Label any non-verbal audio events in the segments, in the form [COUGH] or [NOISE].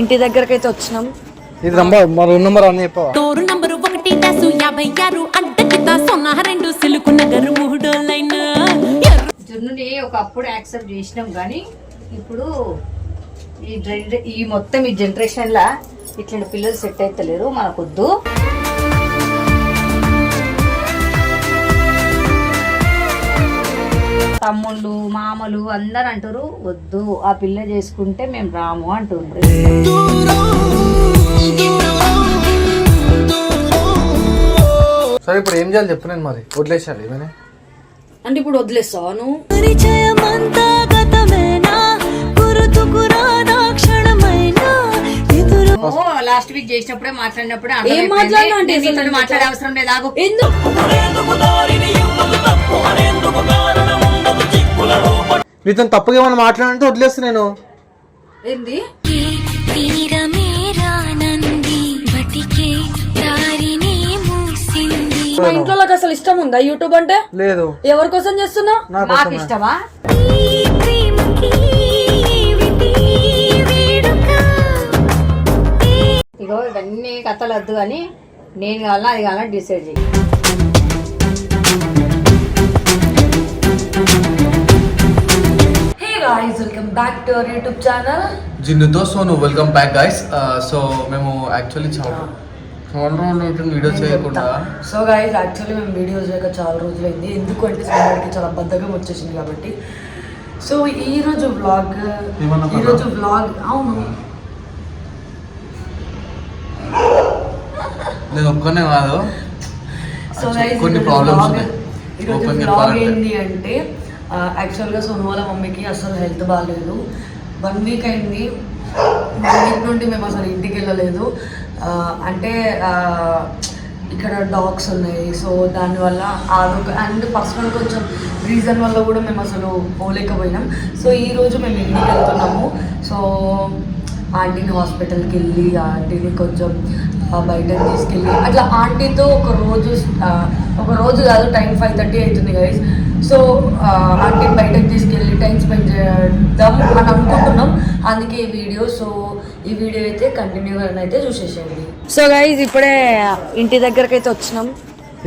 ఇంటి దగ్గరకి అయితే వచ్చినాం. ఇది నంబర్ మా రూమ్ నెంబర్ అన్నీ చెప్పవా? డోరు నంబరు ఒకటి డాసు యాభై ఆరు అడ్డకిత సొన్న రెండు సిలుకు నగరు మూడో లైన్. జున్నుని ఒకప్పుడు యాక్సెప్ట్ చేసినాం కానీ ఇప్పుడు ఈ ఈ మొత్తం ఈ జనరేషన్ లా ఇట్లాంటి పిల్లలు సెట్ అయితలేరు మనకొద్దు. తమ్ముళ్ళు మామలు అందరు అంటారు వద్దు ఆ పిల్ల చేసుకుంటే మేము రాము అంటుండ్రు. సరే ఇప్పుడు ఏం చేయాలి చెప్పు నేను మరి. వదిలేసాడు ఏమైనా? అంటే ఇప్పుడు వదిలేస్తావా నువ్వు? లాస్ట్ వీక్ చేసినప్పుడే మాట్లాడినప్పుడే ఏం మాట్లాడినా అంటే. అసలు? మాట్లాడే అవసరం లేదు? ఆగు. ఎందుకు? నీతో తప్పుగా ఏమైనా మాట్లాడంటే వదిలేస్తా నేను. ఏంది? మా ఇంట్లో అసలు ఇష్టం ఉందా యూట్యూబ్ అంటే? లేదు. ఎవరి కోసం చేస్తున్నా. ఇష్టమా? ఇగో ఇవన్నీ కథలు వద్దు కానీ నేను కావాలా అది కావాలని డిసైడ్ చేయి hey guys welcome back to our YouTube channel జిన్నుతో so నువ్వు వెల్కమ్ బ్యాక్ గైస్ సో మేము యాక్చువల్లీ చాలా రోజులు అవుతుంది వీడియో చేయకుండా సో గాయస్ యాక్చువల్లీ మేము వీడియోస్ చేయక చాలా రోజులైంది. ఎందుకు అంటే సమ్మర్కి చాలా బద్ధకం వచ్చేసింది కాబట్టి. సో ఈ రోజు వ్లాగ్ ఈ రోజు వ్లాగ్ అవును. నేను ఒక్కనే కాదు. సో గైస్ కొన్ని ప్రాబ్లమ్స్ వ్లాగ్ చెప్పాలంటే. ఏంటి అంటే యాక్చువల్గా సోను వాళ్ళ మమ్మీకి అసలు హెల్త్ బాగాలేదు వన్ వీక్ అయింది. వన్ వీక్ నుండి మేము అసలు ఇంటికి వెళ్ళలేదు. అంటే ఇక్కడ డాగ్స్ ఉన్నాయి. సో దానివల్ల అదొక అండ్ పర్సనల్ కొంచెం రీజన్ వల్ల కూడా మేము అసలు పోలేకపోయినాం. సో ఈ రోజు మేము ఇంటికి వెళ్తున్నాము. సో ఆంటీని హాస్పిటల్కి వెళ్ళి ఆంటీని కొంచెం బయట తీసుకెళ్ళి అట్లా ఆంటీతో ఒక రోజు ఒక రోజు కాదు టైం ఫైవ్ థర్టీ అవుతుంది గైస్ సో ఆంటీ బయటకు తీసుకెళ్ళి టైం స్పెండ్ చేద్దాం అని అనుకుంటున్నాం. అందుకే ఈ వీడియో సో ఈ వీడియో అయితే కంటిన్యూగా అయితే చూసేసేయండి. సో గైస్ ఇప్పుడే ఇంటి దగ్గరకి అయితే వచ్చినాం.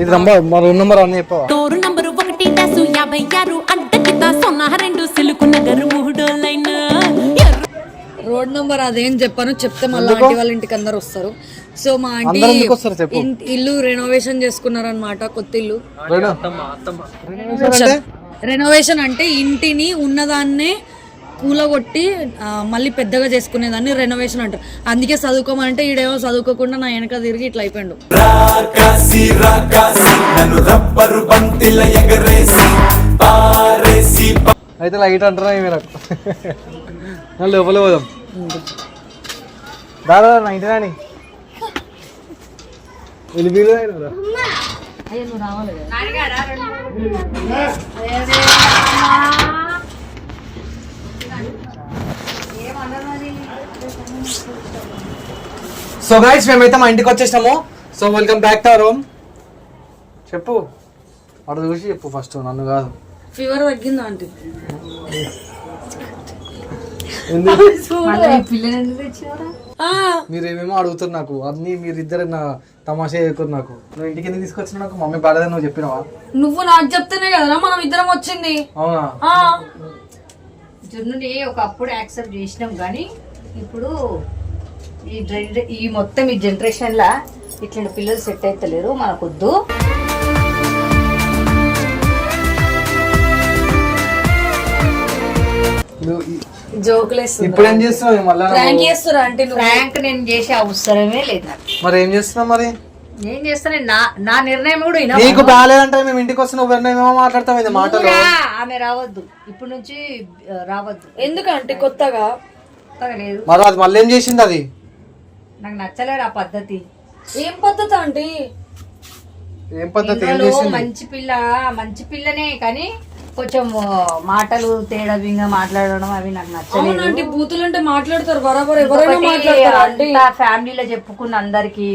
ఇది నంబర్ మా రూమ్ నెంబర్ అన్నీ చెప్పవా? డోరు నంబరు ఒకటి డాసు యాభై ఆరు అడ్డకిత సొన్న రెండు సిలుకు నగరు రోడ్ నెంబర్ అదేం చెప్పాను చెప్తే మళ్ళీ? ఆంటీ వాళ్ళ ఇంటికి అందరు వస్తారు. సో మా ఆంటీ అందరూ ఎందుకు వస్తారు చెప్పు. ఇన్- ఇల్లు రెనోవేషన్ చేసుకున్నారనమాట కొత్త ఇల్లు? రెనోవేషన్ అంటే ఇంటిని ఉన్నదాన్నే కూలగొట్టి ఆ, మళ్ళీ పెద్దగా చేసుకునేదాన్ని రెనోవేషన్ అంటారు. అందుకే చదువుకోమంటే ఈడేమో చదువుకోకుండా నా వెనక తిరిగి ఇట్లా అయిపోయాడు. రాకాసి రాకాసి నన్ను రబ్బరు బంతిల ఎగరేసి పారేసి అయితే లైట్ అంటారా ఇవి నాకు. [LAUGHS] నా లోపల పోదాం. దాదా నా ఇంటి రాని. సో గైస్ మేమైతే మా ఇంటికి వచ్చేసాము so welcome back to our home చెప్పు. అక్కడ చూసి చెప్పు ఫస్ట్ నన్ను కాదు. ఫీవర్ తగ్గిందా ఆంటీ ఎందుకు మళ్ళీ ఈ పిల్లని ఎందుకు తెచ్చినారా మీరేమేమో అడుగుతారు నాకు. అన్ని మీరిద్దరు నా తమాషా చేయకూడదు నాకు. నువ్వు ఇంటికి ఎందుకు తీసుకొచ్చిన నాకు? మమ్మీ బాలేదని నువ్వు చెప్పినావా? నువ్వు నాకు చెప్తేనే కదరా మనం ఇద్దరం వచ్చింది. అవునా? ఆ, జున్నుని ఒకప్పుడు యాక్సెప్ట్ చేసినాం కానీ ఇప్పుడు ఈ జనరే ఈ మొత్తం ఈ జనరేషన్ లా ఇట్లాంటి పిల్లలు సెట్ అయితలేరు మనకొద్దు. నువ్వు. ఇప్పుడు ఏం చేస్తున్నావు? మళ్ళా ప్రాంక్ చేస్తురా అంటే నువ్వు? ఫ్రాంక్ నేను చేసే అవసరమే లేదు మరి ఏం చేస్తున్నావు మరి? నేను? చేస్తాను నా నా నిర్ణయం కూడా. నీకు బాగాలేదంటే మేము ఇంటికి వస్తే నువ్వు ఏమో మాట్లాడతావు ఇది మాటలు? నువ్వురా, ఆమె రావద్దు. ఇప్పుడు నుంచి రావద్దు. ఎందుకంటే కొత్తగా? కొత్తగా లేదు. మరి అది మళ్ళీ ఏం చేసింది అది? నాకు నచ్చలేదు ఆ పద్ధతి. ఏం పద్ధతి ఆంటీ? ఏం పద్ధతి? ఏం మంచి పిల్ల మంచి పిల్లనే కానీ కొంచెం మాటలు తేడావింగా మాట్లాడడం అవి నాకు నచ్చలేదు. బూతులు అంటే మాట్లాడతారు బరాబర్ ఎవరైనా మాట్లాడతారు ఫ్యామిలీలో చెప్పుకున్న అందరికి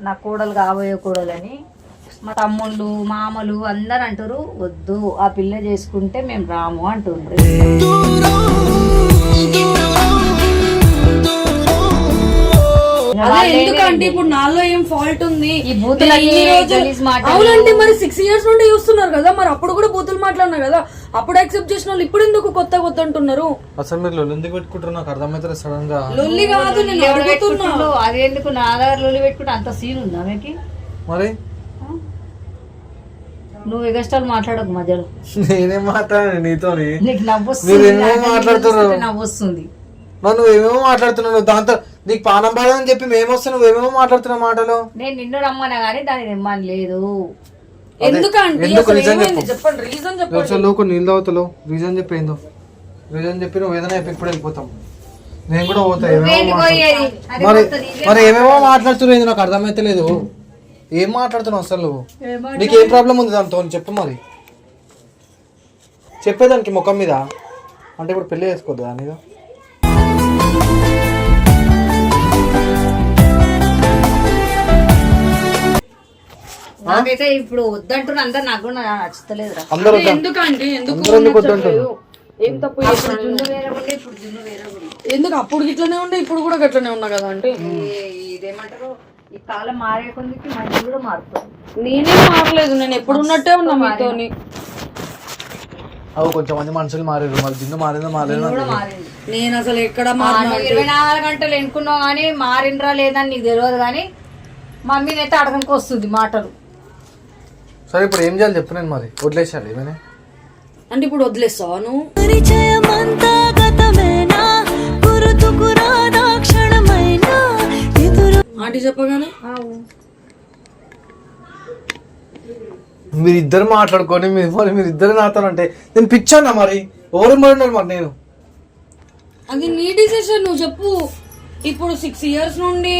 నా కోడలు కాబోయే కోడలని మా తమ్ముళ్ళు మామలు అందరు అంటారు వద్దు ఆ పిల్ల చేసుకుంటే మేము రాము అంటుండ్రు. ఎందుకంటే ఇప్పుడు నాలో ఏం ఫాల్ట్ ఉంది. అవునంటే మరి సిక్స్ ఇయర్స్ నుండి చూస్తున్నారు కదా మరి అప్పుడు కూడా బూతులు మాట్లాడినా కదా? అప్పుడు యాక్సెప్ట్ చేసిన వాళ్ళు ఇప్పుడు ఎందుకు కొత్త కొత్త అంటున్నారు? అసలు మీరు లొల్లి ఎందుకు పెట్టుకుంటారు నాకు అర్థమవుతుంది సడన్గా. లొల్లి కాదు నేను? అది ఎందుకు నా దగ్గర లొల్లి పెట్టుకుంటే అంత సీన్ ఉందా ఆమెకి మరి? నువ్వు ఎగస్టాల్ మాట్లాడకు మధ్యలో. నేనేం మాట్లాడాను నీతోని? నీకు నవ్వు మీరు ఎన్నో మాట్లాడుతున్నారు. నవ్వు వస్తుంది మరి నువ్వేమేమో మాట్లాడుతున్నావు? దాంతో నీకు పానం బాధ అని చెప్పి మేమొస్తే నువ్వేమేమో మాట్లాడుతున్నావు మాటలు? నేను నిన్ను రమ్మన్నా కానీ దాన్ని రమ్మని లేదు. ఎందుకంటే ఎందుకు అసలు reason ఏమైంది? చెప్పు. చెప్పండి రీజన్ చెప్పండి. నీళ్ళు తాగుతలేవు రీజన్ చెప్పేందో రీజన్ చెప్పి నువ్వు ఏదైనా చెప్పి ఇప్పుడు వెళ్ళిపోతాం. నేను కూడా పోతా ఏమేమో ఏంటి మాట్లాడు- పోయేది? అది మరి ఇదే మరి ఏమేమో మాట్లాడుతున్నావు నాకు అర్థమైతలేదు ఏం మాట్లాడుతున్నావు అసలు నువ్వు? నీకు ఏం ప్రాబ్లం ఉంది దాంతో? చెప్పు మరి. చెప్పేదానికి ముఖం మీద. అంటే ఇప్పుడు పెళ్ళి చేసుకోవద్దు దాని మీద? నాకైతే ఇప్పుడు వద్దంటున్నా అందరు నాకు కూడా అందరూ వద్దా? ఎందుకంటే ఎందుకు వద్దంటారు? ఏం తప్పు చేసిన జున్ను వేరే ఉండే ఇప్పుడు జున్ను వేరే ఉంది ఎందుకు? అప్పుడు గిట్లనే ఉండే ఇప్పుడు కూడా గట్లనే ఉన్నా కదా అంటే? ఇదేమంటారు? ఈ కాలం మారే కొందికి మనిషి కూడా మారుతుంది. నేనేం మారలేదు నేను ఎప్పుడు ఉన్నట్టే ఉన్నా మీతోని. అవి కొంచెం మంది మనుషులు మారారు. మరి జిన్ను మారిందో. మారింది. నేను అసలు ఎక్కడ ఇరవై నాలుగు గంటలు ఎన్నుకున్నావు కానీ మారిండ్రా లేదని నీకు తెలియదు కానీ మమ్మీని అయితే అడగనికి వస్తుంది మాటలు. సరే ఇప్పుడు ఏం చేయాలి చెప్పు నేను మరి. వదిలేసాను ఏమైనా? అంటే ఇప్పుడు ఎదురు ఆంటీ చెప్పగానే? మీరు ఇద్దరు మాట్లాడుకొని మీరు మరి మీరు ఇద్దరు నాతో అంటే నేను పిచ్చానా మరి? ఎవరు మరి మరి నేను? అది నీ డిసిషన్ నువ్వు చెప్పు. ఇప్పుడు సిక్స్ ఇయర్స్ నుండి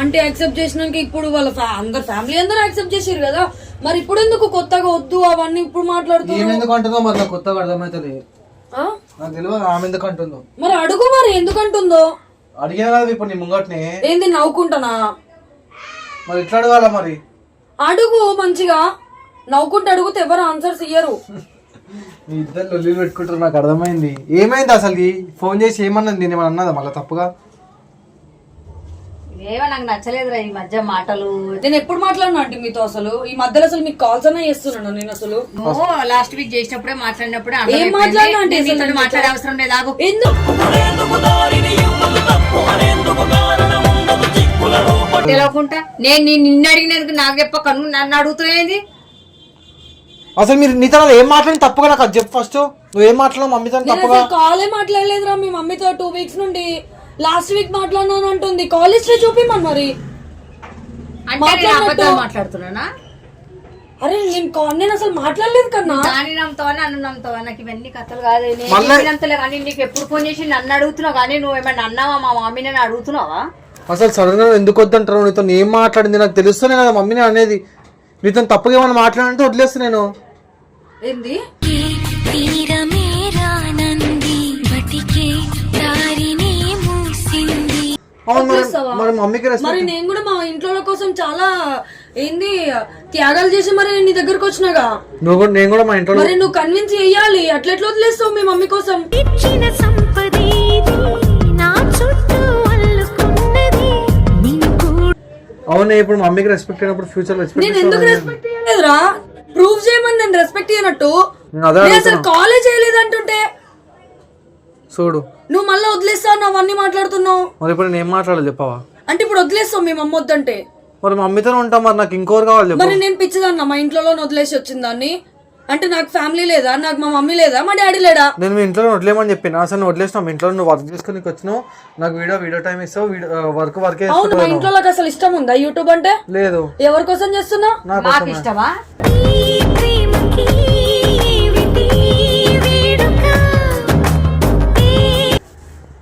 అంటే యాక్సెప్ట్ చేసినాక ఇప్పుడు వాళ్ళ ఫ్యా- అందరు ఫ్యామిలీ అందరూ యాక్సెప్ట్ చేసారు కదా. మరి ఇప్పుడు ఎందుకు కొత్తగా వద్దు? అవన్నీ ఇప్పుడు మాట్లాడుతూ ఏం ఎందుకు అంటుందో మరి కొత్తగా అర్థమవుతుంది ఆ? నాకు తెలియదు ఆమె ఎందుకు అంటుందో. మరి అడుగు మరి ఎందుకంటుందో అడిగినా కదా ఇప్పుడు నీ ముంగట్ని. ఏంది నవ్వుకుంటానా? మరి ఎట్లా అడగాల మరి? అడుగు మంచిగా. నవ్వుకుంటూ అడుగుతే ఎవరు ఆన్సర్స్ ఇయ్యరు. మీ ఇద్దరు లొల్లి పెట్టుకుంటారు నాకు అర్థమైంది. ఏమైంది అసలు ఫోన్ చేసి ఏమన్నది? నేను ఏమన్నా అన్నదా మళ్ళీ తప్పుగా? ఏమో నాకు నచ్చలేదురా ఈ మధ్య మాటలు. నేను ఎప్పుడు మాట్లాడినా అంటే మీతో అసలు? ఈ మధ్యలో అసలు మీకు కాల్స్ అన్నా చేస్తున్నాను నేను అసలు. నువ్వు లాస్ట్ వీక్ చేసినప్పుడే మాట్లాడినప్పుడే ఏం మాట్లాడినా అంటే నీతో మాట్లాడే అవసరం లేదు ఆగు. ఎందుకు? తెలియకుండా నేను నీ- నిన్ను అడిగినందుకు నాకు చెప్పక నువ్వు నన్ను అడుగుతున్నాయేది అసలు మీరు నీతో ఏం మాట్లాడి తప్పుగా నాకు అది చెప్పు ఫస్ట్ నువ్వు ఏం మాట్లాడు మమ్మీతో నేను తప్పుగా? అసలు కాలే మాట్లాడలేదురా మీ మమ్మీతో టూ వీక్స్ నుండి. లాస్ట్ వీక్ మాట్లాడినాను అంటుంది. కాలేజ్లో చూపిమని మరి. అంటే నేను అబద్ధాలు మాట్లాడుతున్నానా? అరే నేను కా- నేను అసలు మాట్లాడలేదు కన్నా. దాన్ని నమ్ముతావా నన్ను నమ్ముతావా? నాకు ఇవన్నీ కథలు కాదు. నేను మళ్ళీ- కానీ నీకు ఎప్పుడు ఫోన్ చేసి నన్ను అడుగుతున్నావు? కానీ నువ్వు ఏమన్నా అన్నావా? మా మమ్మీని నన్ను అడుగుతున్నావా? అసలు సడన్గా ఎందుకు వద్దంటారు? నీతో ఏం మాట్లాడింది నాకు తెలుస్తూనే కదా మమ్మీని అనేది. నీతో తప్పుగా ఏమైనా మాట్లాడంటే వదిలేస్తా నేను. ఏంది? మరి- మమ్మీకి రెస్పెక్ట్ మరి నేను కూడా మా ఇంట్లో కోసం చాలా ఏంది త్యాగాలు చేసి మరి నీ దగ్గరకు వచ్చినాగా? నువ్వు కూడా నేను కూడా మా ఇంట్లో మరి నువ్వు కన్విన్స్ చెయ్యాలి అట్లెట్లా వదిలేస్తావు మీ మమ్మీ కోసం? ఇచ్చిన నా చుట్టూ నిన్ను అవునే ఇప్పుడు మమ్మీకి రెస్పెక్ట్ అయినప్పుడు ఫ్యూచర్ నేను రెస్పెక్ట్ ఎందుకు రెస్పెక్ట్ చేయలేదురా? ప్రూవ్ చేయమని నేను రెస్పెక్ట్ చేయనట్టు. నేను అదే నేను అసలు కాలేజ్ చేయలేదు అంటుంటే చూడు. నువ్వు మళ్ళీ వదిలేస్తావు నువ్వు అవన్నీ మాట్లాడుతున్నావు. మరి ఇప్పుడు నేను ఏం మాట్లాడాలి చెప్పవా? అంటే ఇప్పుడు వదిలేస్తావు మీ మమ్మ వద్దంటే. మరి మమ్మీతో ఉంటాం మరి నాకు ఇంకోరు కావాలి చెప్పు. మరి నేను పిచ్చిదన్నా మా ఇంట్లో వదిలేసి వచ్చిందాన్ని అంటే నాకు ఫ్యామిలీ లేదా నాకు మా మమ్మీ లేదా మా డాడీ లేడా? నేను మీ ఇంట్లో వదిలేమని చెప్పిన అసలు నువ్వు వదిలేసినావు మీ ఇంట్లో నువ్వు వర్క్ చేసుకుని వచ్చినావు నాకు వీడియో వీడియో టైం ఇస్తావు వీడియో వర్క్ వర్కే అవును మా ఇంట్లో నాకు అసలు ఇష్టం ఉందా? యూట్యూబ్ అంటే? లేదు. ఎవరి కోసం చేస్తున్నా? నా మాకు కోసమే. ఇష్టమా? ఈ ప్రేమకి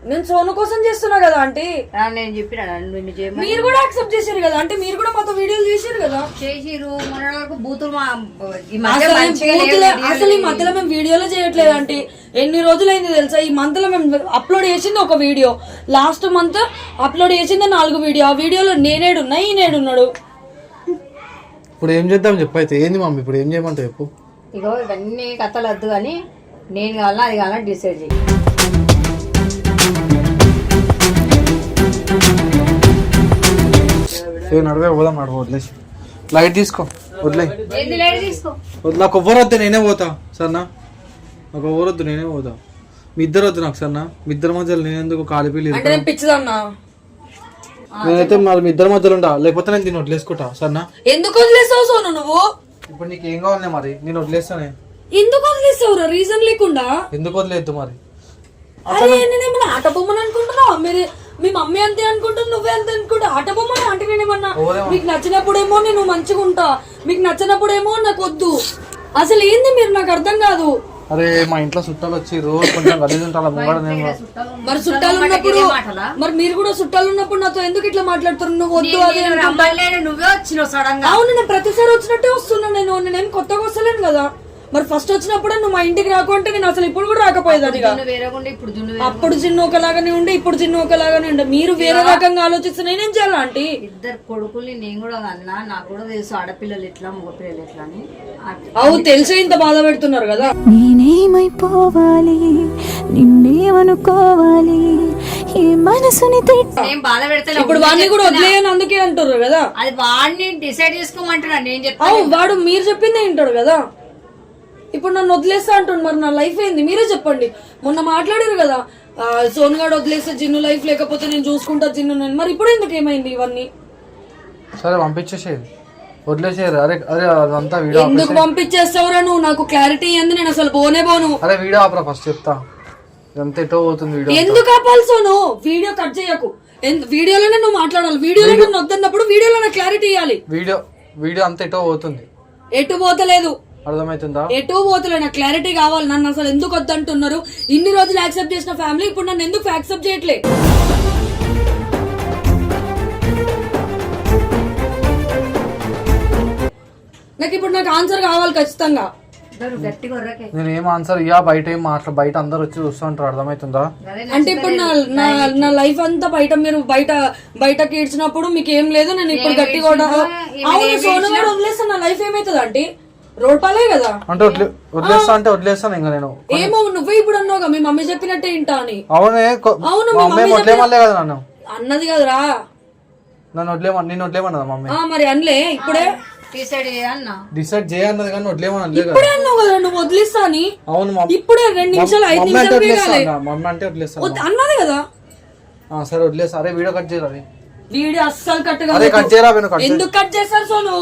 నేను సోను కోసం చేస్తున్నా కదా ఆంటీ. ఆ, నేను చెప్పినా నిన్ను చేయమని. మీరు కూడా యాక్సెప్ట్ చేశారు కదా అంటే మీరు కూడా మాతో వీడియోలు చేశారు కదా. చేసిరు మొన్న వరకు బూతులు మా ఈ మధ్య అసలు మంచిగా ఈ లేవు బూతులే- వీడియోలు. అసలు ఈ మధ్యలో మేము వీడియోలో చేయట్లేదు అంటే ఎన్ని రోజులైంది తెలుసా? ఈ మంత్లో మేము అప్లోడ్ చేసింది ఒక వీడియో. లాస్ట్ మంత్ అప్లోడ్ చేసింది నాలుగు వీడియో. ఆ వీడియోలో నేనేడున్నా ఈనేడున్నాడు ఇప్పుడు ఏం చేద్దాం చెప్పు అయితే. ఏంది మమ్మీ ఇప్పుడు ఏం చేయమంటావు చెప్పు. ఇగో ఇవన్నీ కథలు వద్దు కానీ నేను కావాలా అది కావాలా డిసైడ్ చేయి. ఏ నడువే పోదాం నడువు వదిలేసి లైట్ తీసుకో వదిలే. నాకు ఎవ్వరు వద్దు నేనే పోతా సరేనా? నాకు ఎవరు వద్దు నేనే పోతా. మీ ఇద్దరు వద్దు నాకు సరేనా? మీ ఇద్దరి మధ్యలో నేను ఎందుకు పిచ్చిదన్నా? నేనైతే మరి మీ ఇద్దరి మధ్యలో ఉండా లేకపోతే నేను దీన్ని వదిలేసుకుంటా సరేనా? ఎందుకు వదిలేసావు సోను నువ్వు? ఇప్పుడు నీకు ఏం కావాలి మరి? నేను వదిలేస్తానే ఎందుకు వదిలేసావురా? రీజన్ లేకుండా? ఎందుకు వదిలేదు మరి? అరే ఆట బొమ్మని అనుకుంటున్నావు? మీరు మీ మమ్మీ అంతే అనుకుంటుంది నువ్వే అంతే అనుకుంటా. ఆట బొమ్మని అంటే నేనేమన్నా మీకు నచ్చినప్పుడేమో నేను మంచిగా ఉంటా మీకు నచ్చినప్పుడేమో నాకు వద్దు. అసలు ఏంది మీరు? నాకు అర్థం కాదు. అరే మా ఇంట్లో చుట్టాలు వచ్చి రోజు కొంచెం గలీజ్ ఉంటాను ముంగడ నేను మరి చుట్టాలు ఉన్నప్పుడు మరి మీరు కూడా చుట్టాలు ఉన్నప్పుడు నాతో ఎందుకు ఇట్లా మాట్లాడుతున్నారు? నువ్వు వద్దు అది నువ్వే వచ్చినావు సడన్గా. అవును నేను ప్రతిసారి వచ్చినట్టే వస్తున్నా నేను. నేనేం కొత్తగా వస్తలేను కదా. మరి ఫస్ట్ వచ్చినప్పుడే నువ్వు మా ఇంటికి రాకుంటే నేను అసలు ఇప్పుడు కూడా రాకపోయేదాన్ని జున్ను వేరే అప్పుడు చిన్న ఒకలాగానే ఉండే ఇప్పుడు చిన్న ఒకలాగానే ఉండే. మీరు వేరే రకంగా ఆలోచిస్తే నేనేం చేయాలా ఆంటీ? ఇద్దరు కొడుకుల్ని నేను కూడా అన్నా నాకు కూడా తెలుసు ఆడపిల్లలు ఎట్లా మగపిల్లలు ఎట్లా అని. అవు తెలిసే ఇంత బాధ పెడుతున్నారు కదా. నేనేమైపోవాలి? నిన్నేమనుకోవాలి ఈ మనసుని నేను బాధ పెడతా ఇప్పుడు వాడిని కూడా వదిలేయని అందుకే అంటారు కదా. అది వాడిని డిసైడ్ చేసుకోమంటున్నా నేను అవు వాడు మీరు చెప్పిందే వింటాడు కదా. ఇప్పుడు నన్ను వదిలేస్తా అంటుండు మరి నా లైఫ్ ఏంది? మీరే చెప్పండి. మొన్న మాట్లాడారు కదా ఆ, సోను గాడు వదిలేస్తే జిన్ను లైఫ్ లేకపోతే నేను చూసుకుంటా జిన్ను నేను. మరి ఇప్పుడు ఎందుకు ఏమైంది ఇవన్నీ? సరే పంపించేసేది వదిలేసేయరు. అరే అరే అదంతా వీడియో ఎందుకు పంపించేస్తావురా నువ్వు? నాకు క్లారిటీ ఏంది నేను అసలు పోనే పోను. అరే వీడియో ఆపరా ఫస్ట్ చెప్తా. ఇదంతా ఎటో పోతుంది వీడియో ఎందుకు ఆపాలి సోను? వీడియో కట్ చేయకు. ఎందు- వీడియోలోనే నువ్వు మాట్లాడాలి. వీడియోలో నువ్వు వద్దన్నప్పుడు వీడియోలో నాకు క్లారిటీ ఇవ్వాలి వీడియో వీడియో అంతా ఎటో పోతుంది. ఎటు పోతలేదు? అర్థమవుతుందా ఎటు పోతలే నాకు క్లారిటీ కావాలి. నన్ను అసలు ఎందుకు వద్దంటున్నారు? ఇన్ని రోజులు యాక్సెప్ట్ చేసిన ఫ్యామిలీ ఇప్పుడు నన్ను ఎందుకు యాక్సెప్ట్ చేయట్లే? నాకు ఇప్పుడు నాకు ఆన్సర్ కావాలి ఖచ్చితంగా. గట్టిగా నేను ఏం ఆన్సర్ ఇయ్యా? బయట ఏం మాట్లా బయట అందరు వచ్చి చూస్తుంటారు అర్థమవుతుందా అంటే ఇప్పుడు నా నా నా లైఫ్ అంతా బయట మీరు బయట బయటకి ఇచ్చినప్పుడు మీకు ఏం లేదు. నేను ఇప్పుడు గట్టి కూడా అవును సోను వదిలేస్తే నా లైఫ్ ఏమైతుంది అంటే రోడ్ పాలే కదా? అంటే వదిలే వదిలేస్తా అంటే వదిలేస్తాను ఇంకా నేను. ఏమో నువ్వే ఇప్పుడు అన్నావుగా మీ మమ్మీ చెప్పినట్టే వింటా అని. అవునే అవును, మా మమ్మీ వదిలేమనలే కదా నన్ను. అన్నది కదరా. నన్ను వదిలేమని నేను వదిలేమన్నదా మమ్మీ? ఆ మరి అనలే ఇప్పుడే. డిసైడ్ అన్న. డిసైడ్ చేయన్నది కానీ వదిలేమనలే కదా. ఇప్పుడే అన్నావు కదా నువ్వు వదిలేస్తా అని. అవును ఇప్పుడే రెండు నిమిషాలు ఐదు నిమిషాలు. మమ్మీ అంటే వదిలేస్తాను అన్నది కదా. ఆ, సరే వదిలేస్తా. అరే వీడియో కట్ చేయాలి వీడియో అస్సలు కట్ కట్ చేయరా ఎందుకు కట్ చేస్తారు సోను?